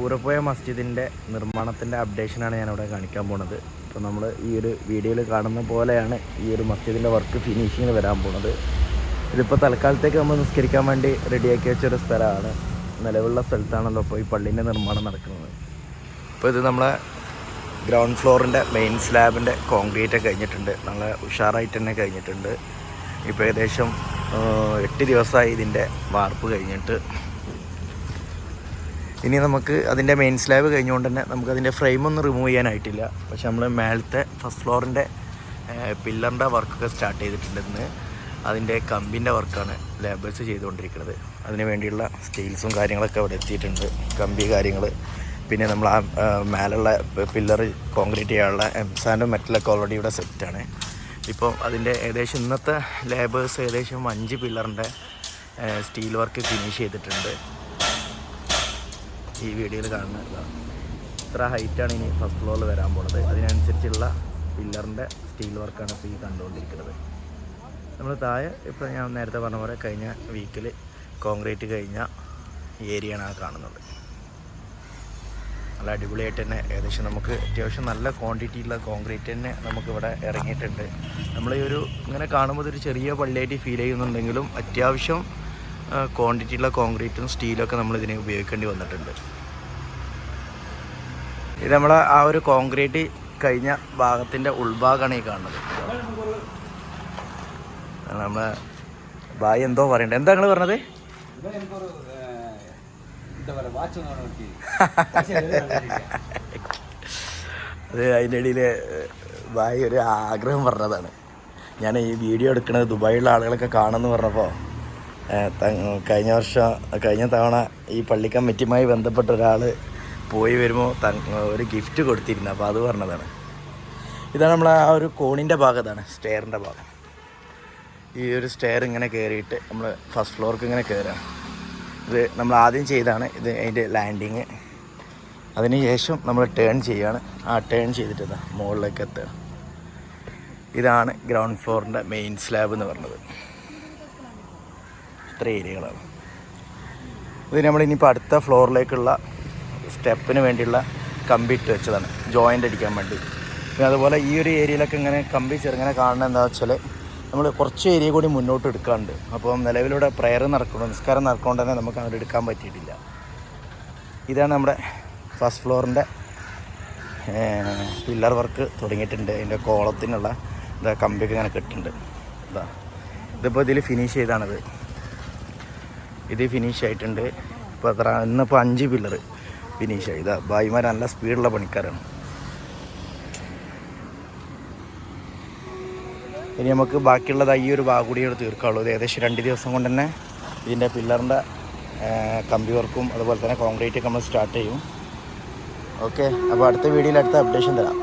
പൂരപ്പോയ മസ്ജിദിന്റെ നിർമ്മാണത്തിന്റെ അപ്ഡേഷനാണ് ഞാനിവിടെ കാണിക്കാൻ പോണത്. ഇപ്പോൾ നമ്മൾ ഈ ഒരു വീഡിയോയിൽ കാണുന്ന പോലെയാണ് ഈ ഒരു മസ്ജിദിന്റെ വർക്ക് ഫിനിഷിങ്ങിന് വരാൻ പോണത്. ഇതിപ്പോൾ തൽക്കാലത്തേക്ക് നമ്മൾ നിസ്കരിക്കാൻ വേണ്ടി റെഡിയാക്കി വെച്ചൊരു സ്ഥലമാണ്. നിലവിലുള്ള സ്ഥലത്താണല്ലോ ഇപ്പോൾ ഈ പള്ളീന്റെ നിർമ്മാണം നടക്കുന്നത്. ഇപ്പോൾ ഇത് നമ്മളെ ഗ്രൗണ്ട് ഫ്ലോറിന്റെ മെയിൻ സ്ലാബിന്റെ കോൺക്രീറ്റ് കഴിഞ്ഞിട്ടുണ്ട്. നല്ല ഉഷാറായിട്ട് തന്നെ കഴിഞ്ഞിട്ടുണ്ട്. ഇപ്പോൾ ഏകദേശം എട്ട് ദിവസമായി ഇതിന്റെ വാർപ്പ് കഴിഞ്ഞിട്ട് ഇനി നമുക്ക് അതിന്റെ മെയിൻ സ്ലാബ് കഴിഞ്ഞുകൊണ്ട് തന്നെ നമുക്ക് അതിന്റെ ഫ്രെയിമൊന്നും റിമൂവ് ചെയ്യാനായിട്ടില്ല. പക്ഷെ നമ്മൾ മേളത്തെ ഫസ്റ്റ് ഫ്ലോറിന്റെ പില്ലറിന്റെ വർക്കൊക്കെ സ്റ്റാർട്ട് ചെയ്തിട്ടുണ്ട് ഇന്ന്. അതിന്റെ കമ്പിന്റെ വർക്കാണ് ലേബേഴ്സ് ചെയ്തുകൊണ്ടിരിക്കുന്നത്. അതിന് വേണ്ടിയുള്ള സ്റ്റീൽസും കാര്യങ്ങളൊക്കെ അവിടെ എത്തിയിട്ടുണ്ട്. കമ്പി കാര്യങ്ങൾ പിന്നെ നമ്മൾ ആ ആ, മേലുള്ള പില്ലർ കോൺക്രീറ്റ് ചെയ്യാനുള്ള എംസാൻഡും മെറ്റലൊക്കെ ഓൾറെഡി ഇവിടെ സെറ്റാണ് ഇപ്പോൾ അതിന്റെ ഏകദേശം ഇന്നത്തെ ലേബേഴ്സ് ഏകദേശം അഞ്ച് പില്ലറിന്റെ സ്റ്റീൽ വർക്ക് ഫിനിഷ് ചെയ്തിട്ടുണ്ട്. ഈ വീഡിയോയിൽ കാണുന്നത് ഇത്ര ഹൈറ്റാണ് ഇനി ഫസ്റ്റ് ഫ്ലോറിൽ വരാൻ പോണത്. അതിനനുസരിച്ചുള്ള പില്ലറിന്റെ സ്റ്റീൽ വർക്കാണ് ഇപ്പോൾ ഈ കണ്ടുകൊണ്ടിരിക്കുന്നത്. നമ്മൾ താഴെ ഇപ്പോൾ ഞാൻ നേരത്തെ പറഞ്ഞ പോലെ കഴിഞ്ഞ വീക്കിൽ കോൺക്രീറ്റ് കഴിഞ്ഞ ഏരിയയാണ് ആ കാണുന്നത്. നല്ല അടിപൊളിയായിട്ട് തന്നെ ഏകദേശം നമുക്ക് അത്യാവശ്യം നല്ല ക്വാണ്ടിറ്റിയുള്ള കോൺക്രീറ്റ് തന്നെ നമുക്കിവിടെ ഇറങ്ങിയിട്ടുണ്ട്. നമ്മൾ ഈ ഒരു ഇങ്ങനെ കാണുമ്പോൾ ഒരു ചെറിയ പള്ളിയായിട്ട് ഫീൽ ചെയ്യുന്നുണ്ടെങ്കിലും അത്യാവശ്യം ക്വാണ്ടിറ്റിയുള്ള കോൺക്രീറ്റും സ്റ്റീലൊക്കെ നമ്മൾ ഇതിന് ഉപയോഗിക്കേണ്ടി വന്നിട്ടുണ്ട്. ഇത് നമ്മളെ ആ ഒരു കോൺക്രീറ്റ് കഴിഞ്ഞ ഭാഗത്തിന്റെ ഉൾഭാഗമാണ് ഈ കാണുന്നത്. നമ്മളെ ബായി എന്തോ പറയണ്ടേ എന്താ നിങ്ങൾ പറഞ്ഞത്? അത് അതിന്റെ ഇടയിൽ ബായി ഒരു ആഗ്രഹം പറഞ്ഞതാണ്. ഞാൻ ഈ വീഡിയോ എടുക്കുന്നത് ദുബായിലുള്ള ആളുകളൊക്കെ കാണുമെന്ന് പറഞ്ഞപ്പോൾ കഴിഞ്ഞ വർഷം കഴിഞ്ഞ തവണ ഈ പള്ളി കമ്മിറ്റിയുമായി ബന്ധപ്പെട്ട ഒരാൾ പോയി വരുമ്പോൾ ത- ഒരു ഗിഫ്റ്റ് കൊടുത്തിരുന്നു. അപ്പോൾ അത് പറഞ്ഞതാണ്. ഇതാണ് നമ്മളെ ആ ഒരു കോണിന്റെ ഭാഗത്താണ് സ്റ്റെയറിന്റെ ഭാഗം. ഈ ഒരു സ്റ്റെയർ ഇങ്ങനെ കയറിയിട്ട് നമ്മൾ ഫസ്റ്റ് ഫ്ലോർക്ക് ഇങ്ങനെ കയറുകയാണ് ഇത് നമ്മൾ ആദ്യം ചെയ്താണ് ഇത് അതിന്റെ ലാൻഡിങ് അതിന് ശേഷം നമ്മൾ ടേൺ ചെയ്യുകയാണ് ആ ടേൺ ചെയ്തിട്ട് മുകളിലേക്ക് എത്തുക. ഇതാണ് ഗ്രൗണ്ട് ഫ്ലോറിന്റെ മെയിൻ സ്ലാബ് എന്ന് പറഞ്ഞത്. ഇത്ര ഏരിയകളാണ്. ഇത് നമ്മൾ ഇനിയിപ്പോൾ അടുത്ത ഫ്ലോറിലേക്കുള്ള സ്റ്റെപ്പിന് വേണ്ടിയുള്ള കമ്പി ഇട്ട് വെച്ചതാണ്. ജോയിന്റ് അടിക്കാൻ വേണ്ടി. പിന്നെ അതുപോലെ ഈ ഒരു ഏരിയയിലൊക്കെ ഇങ്ങനെ കമ്പി ചെറുങ്ങനെ കാണുന്നത് എന്താ വെച്ചാൽ നമ്മൾ കുറച്ച് ഏരിയ കൂടി മുന്നോട്ട് എടുക്കാണ്ട്. അപ്പം നിലവിലൂടെ പ്രയർ നടക്കണം നിസ്കാരം നടക്കൊണ്ട് തന്നെ നമുക്ക് അങ്ങോട്ട് എടുക്കാൻ പറ്റിയിട്ടില്ല. ഇതാണ് നമ്മുടെ ഫസ്റ്റ് ഫ്ലോറിന്റെ പില്ലർ വർക്ക് തുടങ്ങിയിട്ടുണ്ട്. അതിന്റെ കോളത്തിനുള്ള കമ്പിയൊക്കെ ഇങ്ങനെ കെട്ടിട്ടുണ്ട്. ഇതാ. ഇതിപ്പോൾ ഇതിൽ ഫിനിഷ് ചെയ്താണിത്. ഇത് ഫിനിഷ് ആയിട്ടുണ്ട്. ഇപ്പോൾ എത്ര ഇന്നിപ്പോൾ അഞ്ച് പില്ലർ ഫിനിഷ് ആയി. ഇതാ ഭായിമാർ നല്ല സ്പീഡുള്ള പണിക്കാരാണ്. ഇനി നമുക്ക് ബാക്കിയുള്ളത് ഈ ഒരു ഭാഗം കൂടി തീർക്കാവുള്ളൂ. ഇത് ഏകദേശം രണ്ട് ദിവസം കൊണ്ട് തന്നെ ഇതിന്റെ പില്ലറിന്റെ കമ്പി വർക്കും അതുപോലെ തന്നെ കോൺക്രീറ്റ് ഒക്കെ നമ്മൾ സ്റ്റാർട്ട് ചെയ്യും. ഓക്കെ അപ്പോൾ അടുത്ത വീഡിയോയിൽ അടുത്ത അപ്ഡേഷൻ തരാം.